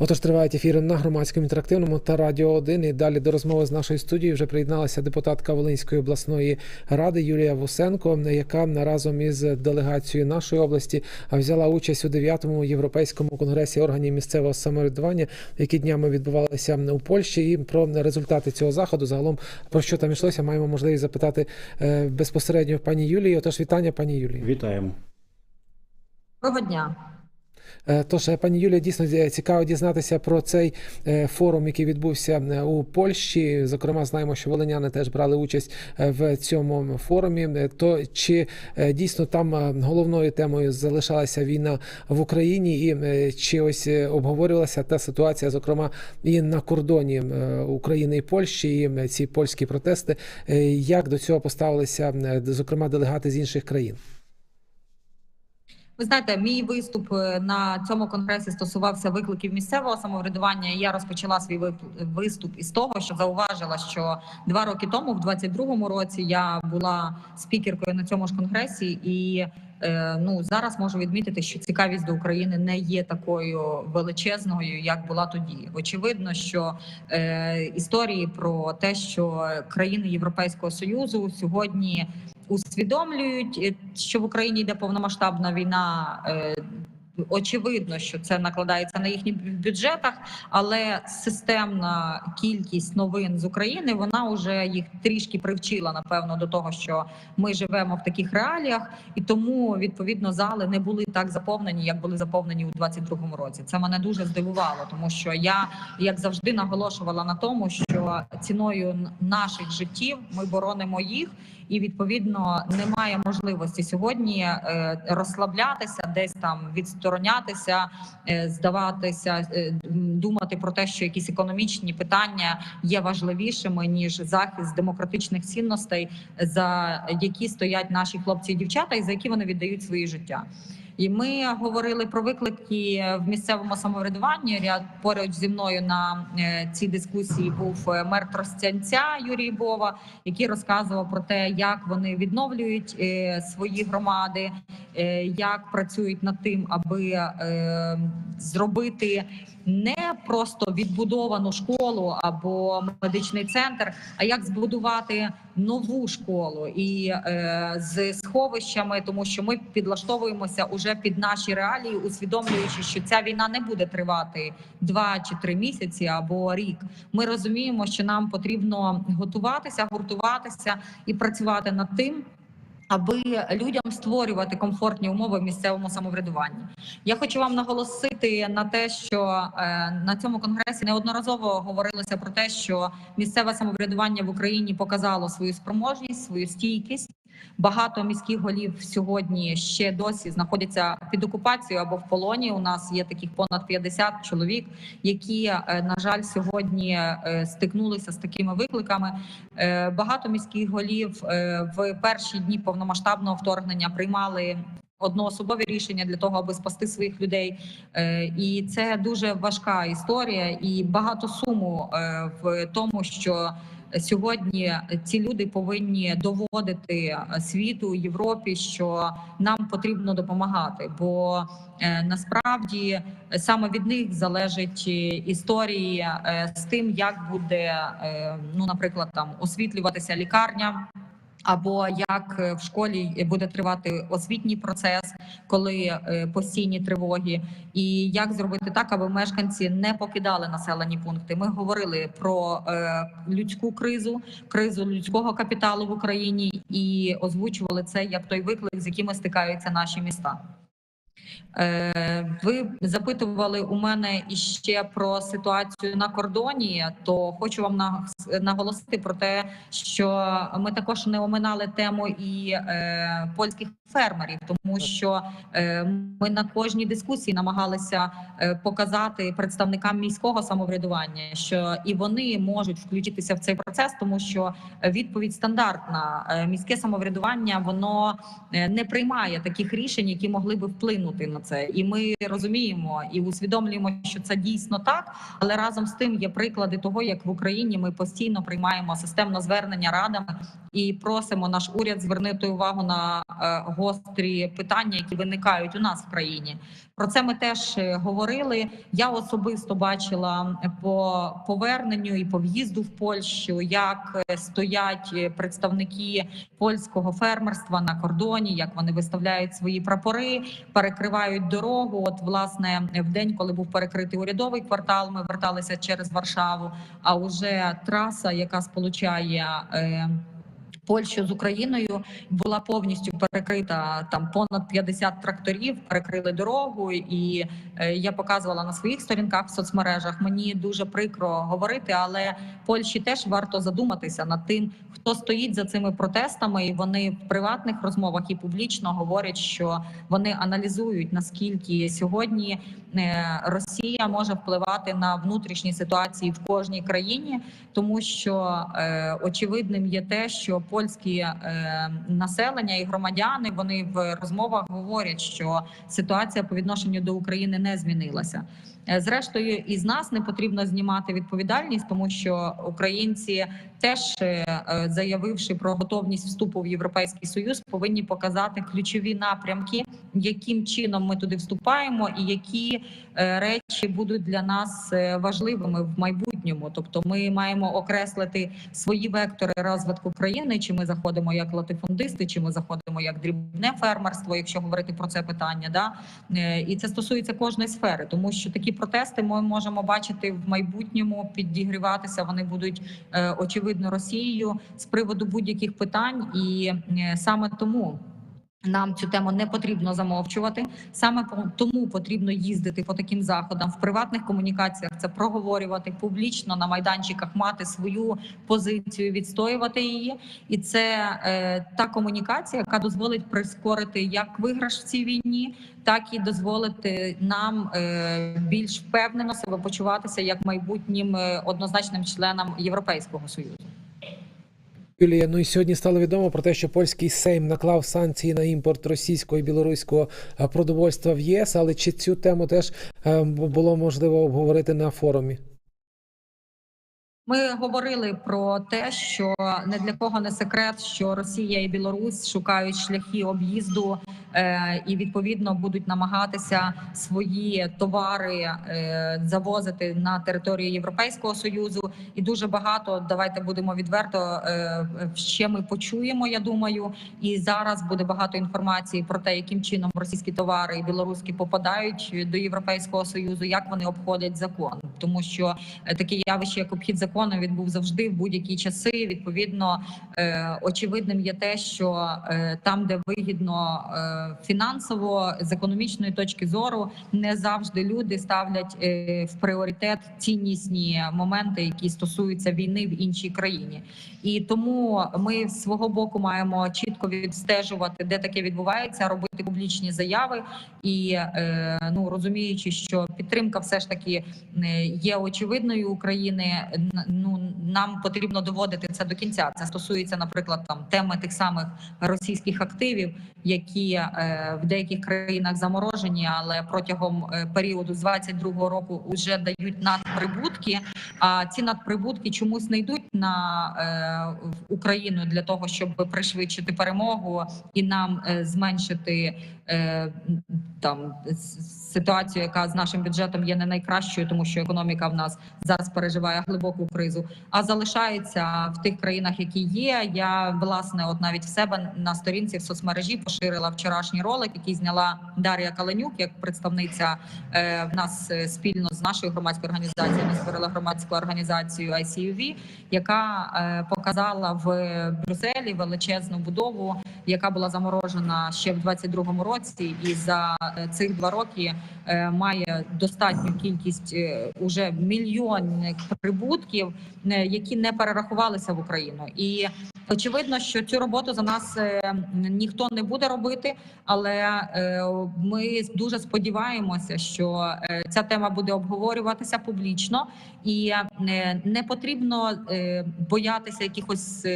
Отож, тривають ефіри на громадському інтерактивному та радіо 1. І далі до розмови з нашої студії вже приєдналася депутатка Волинської обласної ради Юлія Вусенко, яка разом із делегацією нашої області взяла участь у 9-му європейському конгресі органів місцевого самоврядування, які днями відбувалися у Польщі. І про результати цього заходу загалом про що там йшлося, маємо можливість запитати е, безпосередньо пані Юлії. Отож, вітання, пані Юлії. Вітаємо. Доброго дня. Е, Тож, е, пані Юлія, дійсно цікаво дізнатися про цей е, форум, який відбувся у Польщі. Зокрема, знаємо, що волиняни теж брали участь в цьому форумі. То чи дійсно там головною темою залишалася війна в Україні, і чи ось обговорювалася та ситуація, зокрема, і на кордоні України і Польщі, і ці польські протести, як до цього поставилися, зокрема, делегати з інших країн? Ви знаєте, мій виступ е, на цьому конгресі стосувався викликів місцевого самоврядування. Я розпочала свій виступ із того, що зауважила, що два роки тому, в 22-му році, я була спікеркою на цьому ж конгресі, і е, ну зараз можу відмітити, що цікавість до України не є такою величезною, як була тоді. Очевидно, що е, історії про те, що країни Європейського союзу сьогодні усвідомлюють, е, що в Україні йде повномасштабна війна. е, Очевидно, що це накладається на їхніх бюджетах, але системна кількість новин з України вона вже їх трішки привчила напевно до того, що ми живемо в таких реаліях, і тому відповідно зали не були так заповнені, як були заповнені у 22-му році. Це мене дуже здивувало, тому що я як завжди наголошувала на тому, що ціною наших життів ми боронимо їх і відповідно немає можливості сьогодні е, розслаблятися, десь там відсторонятися, е, здаватися, е, думати про те, що якісь економічні питання є важливішими ніж захист демократичних цінностей, за які стоять наші хлопці і дівчата, і за які вони віддають свої життя. І ми говорили про виклики в місцевому самоврядуванні. Ряд поруч зі мною на е, цій дискусії був е, мер Тростянця Юрій Бова, який розказував про те, як вони відновлюють е, свої громади, як працюють над тим, аби зробити не просто відбудовану школу або медичний центр, а як збудувати нову школу і з сховищами, тому що ми підлаштовуємося уже під наші реалії, усвідомлюючи, що ця війна не буде тривати два чи три місяці або рік. Ми розуміємо, що нам потрібно готуватися, гуртуватися і працювати над тим. Аби людям створювати комфортні умови в місцевому самоврядуванні, я хочу вам наголосити на те, що е, на цьому конгресі неодноразово говорилося про те, що місцеве самоврядування в Україні показало свою спроможність, свою стійкість. Багато міських голів сьогодні ще досі знаходяться під окупацією або в полоні. У нас є таких понад 50 чоловік, які е, на жаль сьогодні е, стикнулися з такими викликами. Е, Багато міських голів в перші дні повномасштабного вторгнення приймали. Одноособові рішення для того, аби спасти своїх людей, і це дуже важка історія, і багато суму в тому, що сьогодні ці люди повинні доводити світу Європі, що нам потрібно допомагати, бо е, насправді саме від них залежить е, історії е, з тим, як буде е, ну, наприклад, там освітлюватися лікарня. Або як е, в школі буде тривати освітній процес, коли е, постійні тривоги, і як зробити так, аби мешканці не покидали населені пункти. Ми говорили про е, людську кризу, кризу людського капіталу в Україні і озвучували це як той виклик, з якими стикаються наші міста. Е, Ви запитували у мене іще про ситуацію на кордоні. То хочу вам наголосити про те, що ми також не оминали тему і е, польських фермерів, тому що е, ми на кожній дискусії намагалися показати представникам міського самоврядування, що і вони можуть включитися в цей процес, тому що відповідь стандартна. Міське самоврядування воно не приймає таких рішень, які могли би вплинути на це. І ми розуміємо і усвідомлюємо, що це дійсно так. Але разом з тим є приклади того, як в Україні ми постійно приймаємо системно звернення радами і просимо наш уряд звернути увагу на е, гострі питання, які виникають у нас в країні. Про це ми теж е, говорили. Я особисто бачила по поверненню і по в'їзду в Польщу, як е, стоять представники польського фермерства на кордоні, як вони виставляють свої прапори, перекривають дорогу. От власне в день, коли був перекритий урядовий квартал, ми верталися через Варшаву. А уже траса, яка сполучає. Польщу з Україною була повністю перекрита там понад 50 тракторів, перекрили дорогу, і е, я показувала на своїх сторінках в соцмережах. Мені дуже прикро говорити, але Польщі теж варто задуматися над тим, хто стоїть за цими протестами. І вони в приватних розмовах і публічно говорять, що вони аналізують наскільки сьогодні Росія може впливати на внутрішні ситуації в кожній країні, тому що е, очевидним є те, що польські е, населення і громадяни вони в розмовах говорять, що ситуація по відношенню до України не змінилася. Е, Зрештою, із нас не потрібно знімати відповідальність, тому що українці теж е, е, заявивши про готовність вступу в європейський союз, повинні показати ключові напрямки, яким чином ми туди вступаємо, і які е, речі будуть для нас е, важливими в майбутньому. Тобто, ми маємо окреслити свої вектори розвитку країни, чи ми заходимо як латифундисти, чи ми заходимо як дрібне фермерство, якщо говорити про це питання, да Е, і це стосується кожної сфери, тому що такі протести ми можемо бачити в майбутньому підігріватися. Вони будуть очевидно Росією з приводу будь-яких питань, і саме тому. Нам цю тему не потрібно замовчувати. Саме тому потрібно їздити по таким заходам в приватних комунікаціях. Це проговорювати публічно на майданчиках, мати свою позицію, відстоювати її. І це е, та комунікація, яка дозволить прискорити як виграш в цій війні, так і дозволити нам е, більш впевнено себе почуватися як майбутнім е, однозначним членам Європейського союзу. Юлія, ну і сьогодні стало відомо про те, що польський Сейм наклав санкції на імпорт російського і білоруського е, продовольства в ЄС, але чи цю тему теж е, було можливо обговорити на форумі? Ми говорили про те, що не для кого не секрет, що Росія і Білорусь шукають шляхи об'їзду і відповідно будуть намагатися свої товари е, завозити на територію Європейського союзу. І дуже багато давайте будемо відверто. Е, ще ми почуємо. Я думаю, і зараз буде багато інформації про те, яким чином російські товари і білоруські попадають до Європейського союзу, як вони обходять закон, тому що е, таке явище, як обхід закону, відбув завжди в будь-які часи. Відповідно, е, очевидним є те, що е, там, де вигідно е, фінансово з економічної точки зору, не завжди люди ставлять е, в пріоритет ціннісні моменти, які стосуються війни в іншій країні. І тому ми з свого боку маємо чітко відстежувати, де таке відбувається, робити публічні заяви і е, ну розуміючи, що підтримка все ж таки е, є очевидною України. Ну нам потрібно доводити це до кінця. Це стосується, наприклад, там теми тих самих російських активів, які в деяких країнах заморожені, але протягом е, періоду з 22-го року вже дають надприбутки. А ці надприбутки чомусь не йдуть на е, Україну для того, щоб пришвидшити перемогу і нам е, зменшити е, там ситуацію, яка з нашим бюджетом є не найкращою, тому що економіка в нас зараз переживає глибоку кризу, а залишається в тих країнах, які є. Я власне, от навіть в себе на сторінці в соцмережі поширила вчорашній ролик, який зняла Дар'я Каленюк, як представниця е, в нас е, спільно з нашою громадською організацією. Ми створили громадську організацію ICUV, яка е, показала в Брюсселі величезну будову, яка була заморожена ще в 22-му році, і за е, цих два роки е, має достатню кількість е, уже мільйонних прибутків, які не перерахувалися в Україну. І очевидно, що цю роботу за нас ніхто не буде робити, але ми дуже сподіваємося, що ця тема буде обговорюватися публічно, і не потрібно боятися якихось.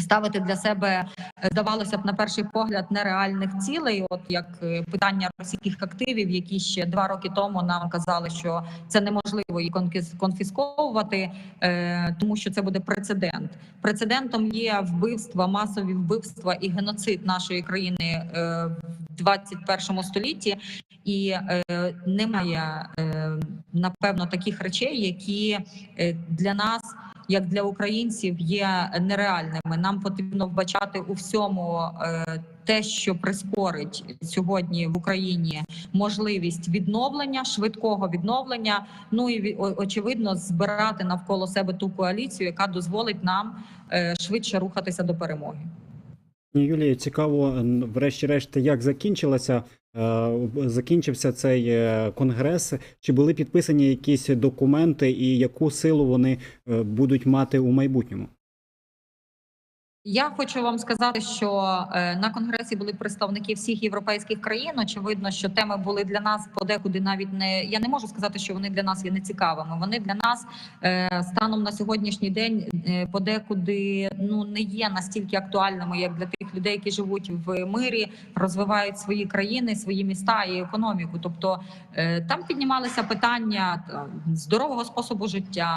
Ставити для себе е, здавалося б на перший погляд нереальних цілей, от як е, питання російських активів, які ще два роки тому нам казали, що це неможливо конфіс- конфісковувати, е, тому що це буде прецедент. Прецедентом є вбивства, масові вбивства і геноцид нашої країни в 21 столітті, і немає напевно таких речей, які для нас як для українців є нереальними. Нам потрібно вбачати у всьому е, те, що прискорить сьогодні в Україні можливість відновлення, швидкого відновлення. Ну і очевидно збирати навколо себе ту коаліцію, яка дозволить нам е, швидше рухатися до перемоги. Юлії, цікаво, врешті-решт, як закінчилася, е, закінчився цей е, конгрес? Чи були підписані якісь документи і яку силу вони е, будуть мати у майбутньому? Я хочу вам сказати, що е, на конгресі були представники всіх європейських країн. Очевидно, що теми були для нас подекуди навіть не я не можу сказати, що вони для нас є нецікавими. Вони для нас е, станом на сьогоднішній день е, подекуди ну не є настільки актуальними, як для тих людей, які живуть в мирі, розвивають свої країни, свої міста і економіку. Тобто там піднімалися питання здорового способу життя,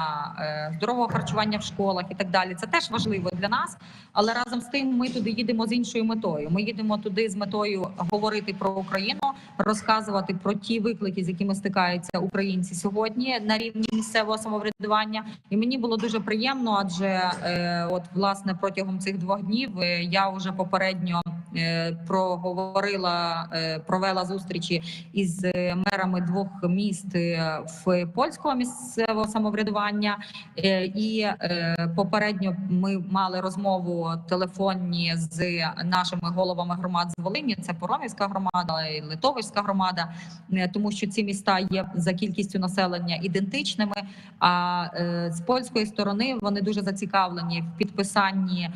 здорового харчування в школах і так далі. Це теж важливо для нас. Але разом з тим ми туди їдемо з іншою метою. Ми їдемо туди з метою говорити про Україну, розказувати про ті виклики, з якими стикаються українці сьогодні на рівні місцевого самоврядування. І мені було дуже приємно, адже е, от власне протягом цих двох днів е, я вже попередньо е, проговорила, е, провела зустрічі із мерами двох міст в польського місцевого самоврядування. І попередньо ми мали розмову телефонні з нашими головами громад з Волині. Це Поромівська громада і Литовська громада, е, тому що ці міста є за кількістю населення ідентичними. А е, з польської сторони вони дуже зацікавлені в підписанні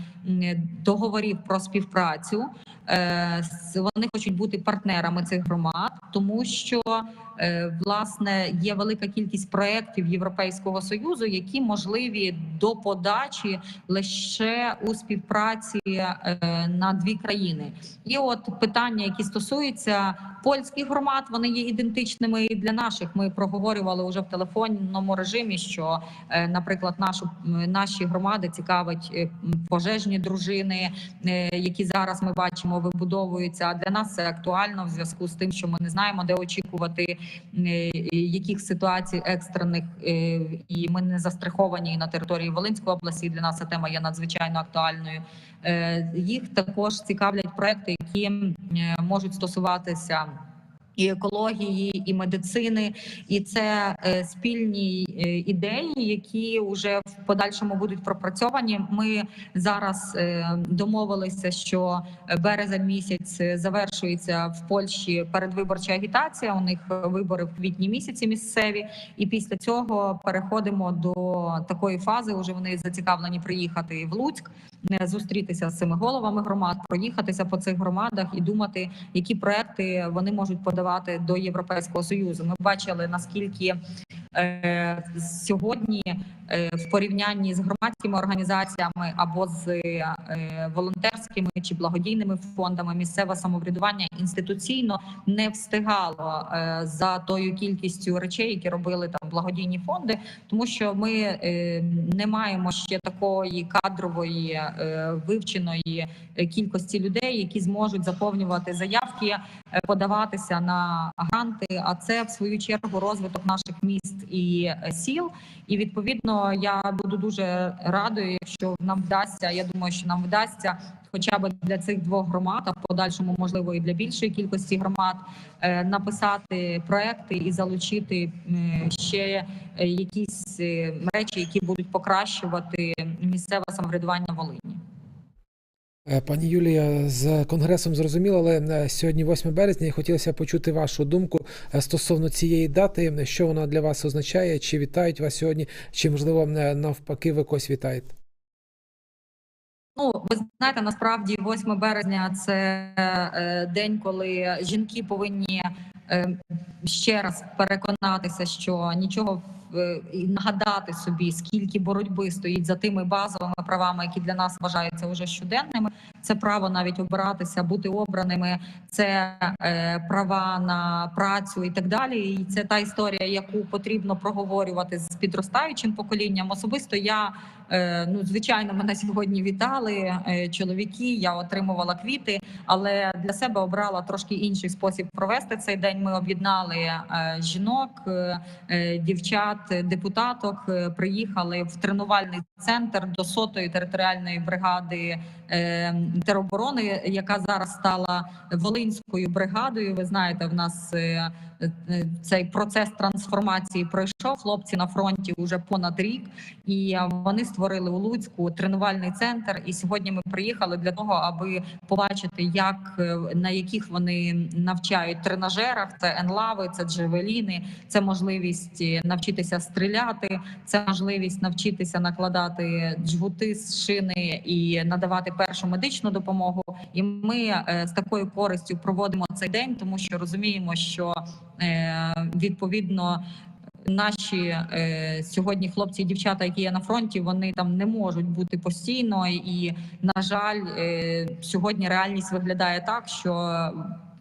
договорів про співпрацю. Е, Вони хочуть бути партнерами цих громад, тому що власне є велика кількість проєктів Європейського союзу, які можливі до подачі лише у співпраці е, на дві країни. І от питання, які стосуються польських громад, вони є ідентичними і для наших. Ми проговорювали вже в телефонному режимі, що, е, наприклад, нашу наші громади цікавить е, пожежні дружини, е, які зараз ми бачимо вибудовуються. А для нас це актуально в зв'язку з тим, що ми не знаємо, де очікувати яких ситуацій екстрених, і ми не застраховані на території Волинської області. Для нас ця тема є надзвичайно актуальною. Е, Їх також цікавлять проекти, які е, можуть стосуватися. І екології, і медицини, і це е, спільні ідеї, які вже в подальшому будуть пропрацьовані. Ми зараз е, домовилися, що березень місяць е, завершується в Польщі передвиборча агітація. У них е, вибори в квітні місяці місцеві, і після цього переходимо до такої фази. Уже вони зацікавлені приїхати в Луцьк, е, зустрітися з цими головами громад, проїхатися по цих громадах і думати, які проекти вони можуть подавати до Європейського союзу. Ми бачили наскільки е, сьогодні е, в порівнянні з громадськими організаціями або з е, волонтерськими чи благодійними фондами місцеве самоврядування інституційно не встигало е, за тою кількістю речей, які робили там благодійні фонди, тому що ми е, не маємо ще такої кадрової е, вивченої е, кількості людей, які зможуть заповнювати заявки, е, подаватися на гранти. А це в свою чергу розвиток наших міст і е, сіл. І відповідно я буду дуже радою, якщо нам вдасться. Я думаю, що нам вдасться. Хоча б для цих двох громад, а в подальшому можливо і для більшої кількості громад е, написати проекти і залучити ще е, якісь речі, які будуть покращувати місцеве самоврядування Волині. Е, Пані Юлія, з конгресом зрозуміло, але е, сьогодні 8 березня і хотілося почути вашу думку е, стосовно цієї дати, що вона для вас означає, чи вітають вас сьогодні, чи можливо навпаки ви когось вітаєте? Ну, ви знаєте, насправді 8 березня це день, коли жінки повинні ще раз переконатися, що нічого і нагадати собі, скільки боротьби стоїть за тими базовими правами, які для нас вважаються уже щоденними. Це право навіть обиратися, бути обраними, це е, права на працю і так далі. І це та історія, яку потрібно проговорювати з підростаючим поколінням. Особисто я е, ну звичайно мене сьогодні вітали е, чоловіки. Я отримувала квіти, але для себе обрала трошки інший спосіб провести цей день. Ми об'єднали е, жінок, е, е, дівчат, е, депутаток. е, Приїхали в тренувальний центр до сотої територіальної бригади е, тероборони, яка зараз стала Волинською бригадою. Ви знаєте, в нас е, е, цей процес трансформації пройшов. Хлопці на фронті вже понад рік, і е, вони створили у Луцьку тренувальний центр. І сьогодні ми приїхали для того, аби побачити, як е, на яких вони навчають тренажерах. Це енлави, це джевеліни, це можливість е, навчитися стріляти, це можливість навчитися накладати джгути з шини і надавати першу медичну допомогу. І ми е, з такою користю проводимо цей день, тому що розуміємо, що е, відповідно. Наші е, сьогодні хлопці і дівчата, які є на фронті, вони там не можуть бути постійно. І на жаль, е, сьогодні реальність виглядає так, що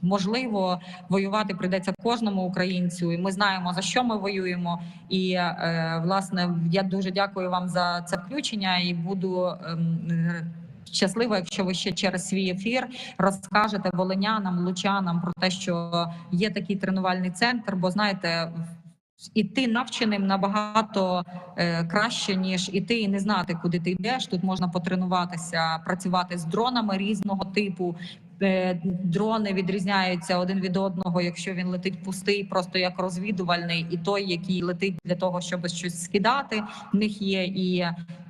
можливо воювати прийдеться кожному українцю, і ми знаємо за що ми воюємо. І е, власне я дуже дякую вам за це включення і буду. ем, е, Щаслива, якщо ви ще через свій ефір розкажете волинянам, лучанам про те, що є такий тренувальний центр. Бо знаєте, іти навченим набагато е, краще ніж іти і не знати, куди ти йдеш. Тут можна потренуватися, працювати з дронами різного типу. Е, Дрони відрізняються один від одного, якщо він летить пустий, просто як розвідувальний, і той, який летить для того, щоб щось скидати. В них є і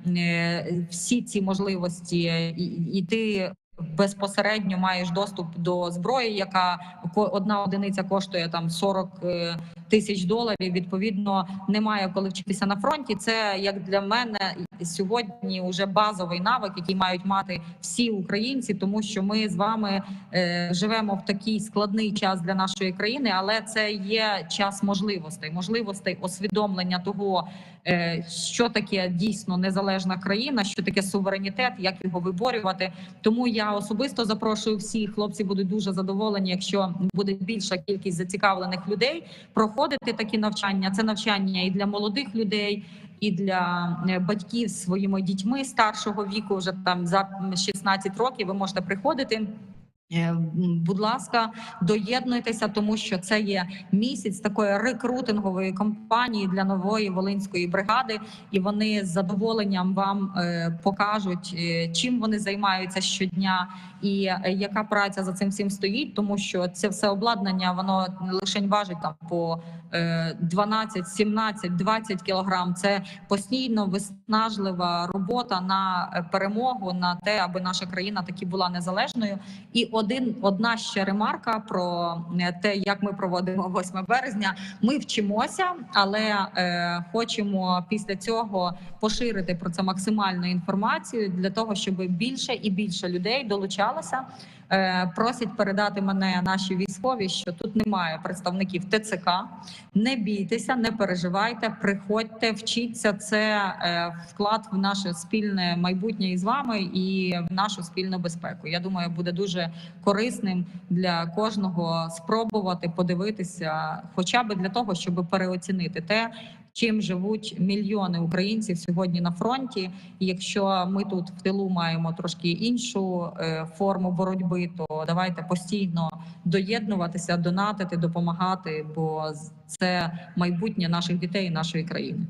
е, всі ці можливості, і, і ти безпосередньо маєш доступ до зброї, яка одна одиниця коштує там 40 е, тисяч доларів. Відповідно, немає коли вчитися на фронті. Це як для мене сьогодні вже базовий навик, який мають мати всі українці, тому що ми з вами е, живемо в такий складний час для нашої країни, але це є час можливостей, можливостей освідомлення того, що таке дійсно незалежна країна, що таке суверенітет, як його виборювати. Тому я особисто запрошую всіх. Хлопці будуть дуже задоволені, якщо буде більша кількість зацікавлених людей проходити такі навчання. Це навчання і для молодих людей. І для е, батьків з своїми дітьми старшого віку, вже там за 16 років, ви можете приходити. Е, Будь ласка, доєднуйтеся, тому що це є місяць такої рекрутингової кампанії для нової волинської бригади, і вони з задоволенням вам е, покажуть, е, чим вони займаються щодня, і яка праця за цим всім стоїть, тому що це все обладнання, воно лише важить там по е, 12, 17, 20 кілограм. Це постійно виснажлива робота на перемогу, на те, аби наша країна таки була незалежною. І один одна ще ремарка про е, те, як ми проводимо 8 березня. Ми вчимося, але е, хочемо після цього поширити про це максимальну інформацію для того, щоб більше і більше людей долучалося. Е, просять передати мене наші військові, що тут немає представників ТЦК. Не бійтеся, не переживайте, приходьте, вчіться. Це е, вклад в наше спільне майбутнє із вами і в нашу спільну безпеку. Я думаю, буде дуже корисним для кожного спробувати подивитися, хоча б для того, щоб переоцінити те, чим живуть мільйони українців сьогодні на фронті. І якщо ми тут в тилу маємо трошки іншу е, форму боротьби, то давайте постійно доєднуватися, донатити, допомагати, бо це майбутнє наших дітей і нашої країни.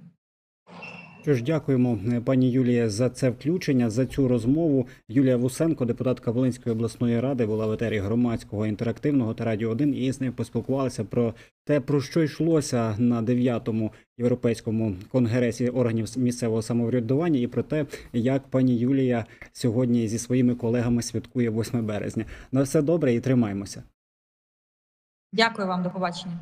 Що ж, дякуємо е, пані Юлія за це включення, за цю розмову. Юлія Вусенко, депутатка Волинської обласної ради, була в етері громадського інтерактивного та радіо 1 і з нею поспілкувалися про те, про що йшлося на 9-му європейському конгресі органів місцевого самоврядування, і про те, як пані Юлія сьогодні зі своїми колегами святкує 8 березня. На все добре і тримаємося. Дякую вам, до побачення.